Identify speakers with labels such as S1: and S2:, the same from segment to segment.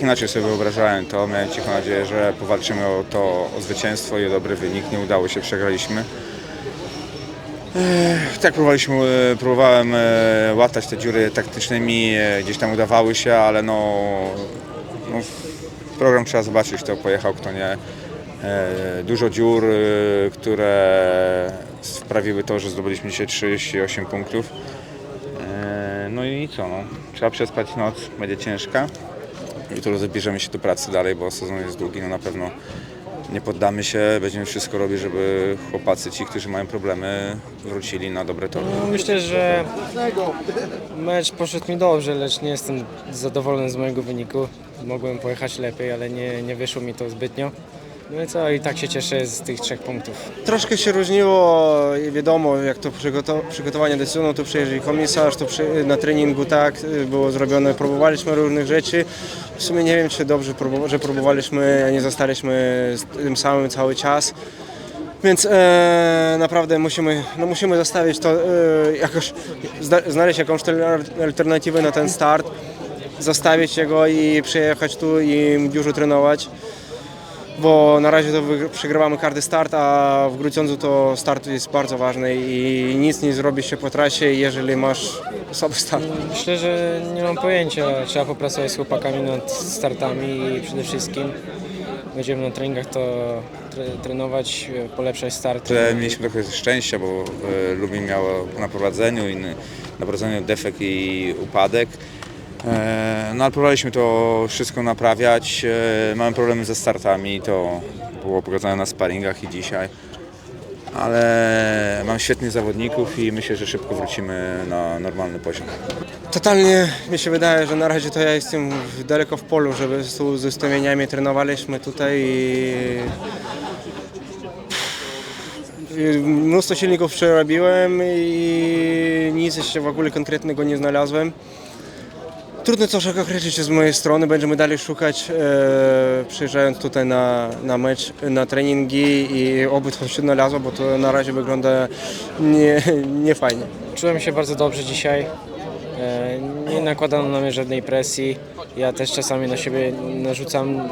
S1: Inaczej sobie wyobrażałem to, miałem cichą nadzieję, że powalczymy o to o zwycięstwo i o dobry wynik. Nie udało się, przegraliśmy. Tak próbowaliśmy, e, próbowałem e, łatać te dziury taktycznymi, e, gdzieś tam udawały się, ale no, no program trzeba zobaczyć, kto pojechał, kto nie. E, Dużo dziur, e, które sprawiły to, że zdobyliśmy dzisiaj 38 punktów. E, No i co, no, trzeba przespać noc, będzie ciężka. Jutro zabierzemy się do pracy dalej, bo sezon jest długi, no na pewno nie poddamy się, będziemy wszystko robić, żeby chłopacy, ci, którzy mają problemy, wrócili na dobre tory.
S2: No, Myślę, że mecz poszedł mi dobrze, lecz nie jestem zadowolony z mojego wyniku. Mogłem pojechać lepiej, ale nie, nie wyszło mi to zbytnio. No i co, i tak się cieszę z tych trzech punktów.
S3: Troszkę się różniło wiadomo, jak to przygoto- przygotowanie do sezonu, tu przyjeżdżał komisarz, tu przy, na treningu tak było zrobione, próbowaliśmy różnych rzeczy. W sumie nie wiem, czy dobrze, że próbowaliśmy, a nie zostaliśmy z tym samym cały czas. Więc e, naprawdę musimy, no musimy zostawić to, e, jakoś, znaleźć jakąś al- alternatywę na ten start, zostawić jego i przyjechać tu i dużo trenować bo na razie to przegrywamy każdy start, a w Grudziądzu to start jest bardzo ważny i nic nie zrobi się po trasie, jeżeli masz słaby start.
S2: Myślę, że nie mam pojęcia. Trzeba popracować z chłopakami nad startami i przede wszystkim będziemy na treningach to tre- trenować, polepszać starty.
S1: Mieliśmy trochę szczęścia, bo e, Lubin miał na prowadzeniu, inny na prowadzeniu defekt i upadek. E, No ale próbowaliśmy to wszystko naprawiać. E, Mamy problemy ze startami, to było pokazane na sparingach i dzisiaj. Ale mam świetnych zawodników i myślę, że szybko wrócimy na normalny poziom.
S3: Totalnie mi się wydaje, że na razie to ja jestem daleko w polu, żeby z, ustawieniami trenowaliśmy tutaj i mnóstwo silników przerobiłem i nic jeszcze w ogóle konkretnego nie znalazłem. Trudno coś określić z mojej strony, będziemy dalej szukać, e, przyjeżdżając tutaj na, na mecz, na treningi i oby to się znalazło, bo to na razie wygląda nie, nie fajnie.
S2: Czułem się bardzo dobrze dzisiaj. E, Nie nakładano na mnie żadnej presji. Ja też czasami na siebie narzucam.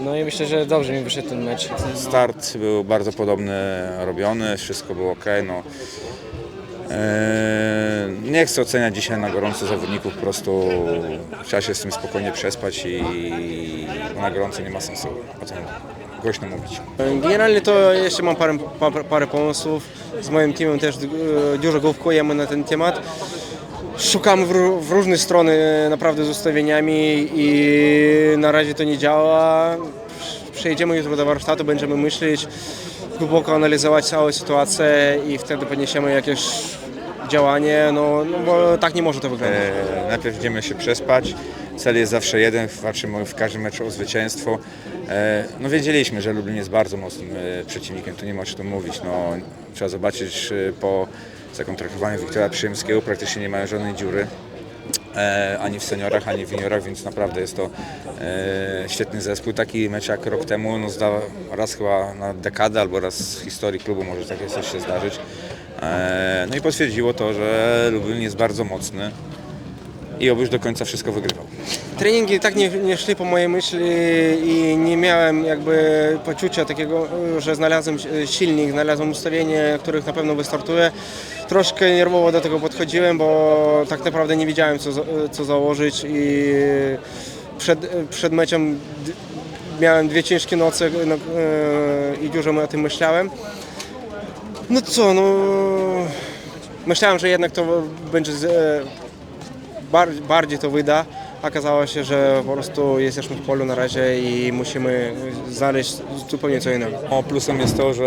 S2: No i myślę, że dobrze mi wyszedł ten mecz.
S1: Start był bardzo podobny robiony, wszystko było ok. No. Eee, Nie chcę oceniać dzisiaj na gorąco zawodników, po prostu trzeba się z tym spokojnie przespać i na gorąco nie ma sensu o tym głośno mówić.
S3: Generalnie to jeszcze mam parę, parę, pomysłów. Z moim teamem też e, dużo główkujemy na ten temat. Szukamy w, w różne strony naprawdę z ustawieniami i na razie to nie działa. Przejdziemy jutro do warsztatu, będziemy myśleć, głęboko analizować całą sytuację i wtedy podniesiemy jakieś działanie, no, no bo tak nie może to wyglądać.
S1: Eee, Najpierw idziemy się przespać. Cel jest zawsze jeden, walczymy w każdym meczu o zwycięstwo. Eee, No wiedzieliśmy, że Lublin jest bardzo mocnym e, przeciwnikiem, tu nie ma o czym mówić. No, trzeba zobaczyć e, po zakontraktowaniu Wiktora Przyjemskiego, praktycznie nie mają żadnej dziury. E, ani w seniorach, ani w juniorach, więc naprawdę jest to e, świetny zespół. Taki mecz jak rok temu, no zda, raz chyba na dekadę albo raz w historii klubu może takie coś się zdarzyć. E, no i potwierdziło to, że Lublin jest bardzo mocny i obyś do końca wszystko wygrywał.
S3: Treningi tak nie, nie szli po mojej myśli i nie miałem jakby poczucia takiego, że znalazłem silnik, znalazłem ustawienie, których na pewno wystartuje. Troszkę nerwowo do tego podchodziłem, bo tak naprawdę nie wiedziałem co, co założyć i przed, przed meczem miałem dwie ciężkie noce no, e, i dużo o tym myślałem. No co, no myślałem, że jednak to będzie bardziej to wyda. Okazało się, że po prostu jesteśmy w polu na razie i musimy znaleźć zupełnie co innego.
S1: O, plusem jest to, że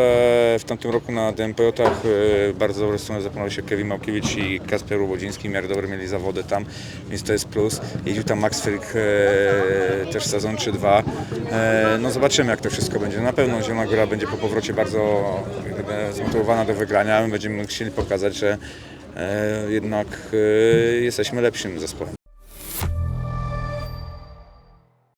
S1: w tamtym roku na DMPJ-ach e, bardzo dobre strony zapoznali się Kevin Małkiewicz i Kasper Łodziński, w miarę dobre mieli zawody tam, więc to jest plus. Jeździł tam Max Frick e, też sezon czy dwa. E, no zobaczymy jak to wszystko będzie. Na pewno Zielona Góra będzie po powrocie bardzo zmotywowana do wygrania. My będziemy chcieli pokazać, że jednak e, jesteśmy lepszym zespołem.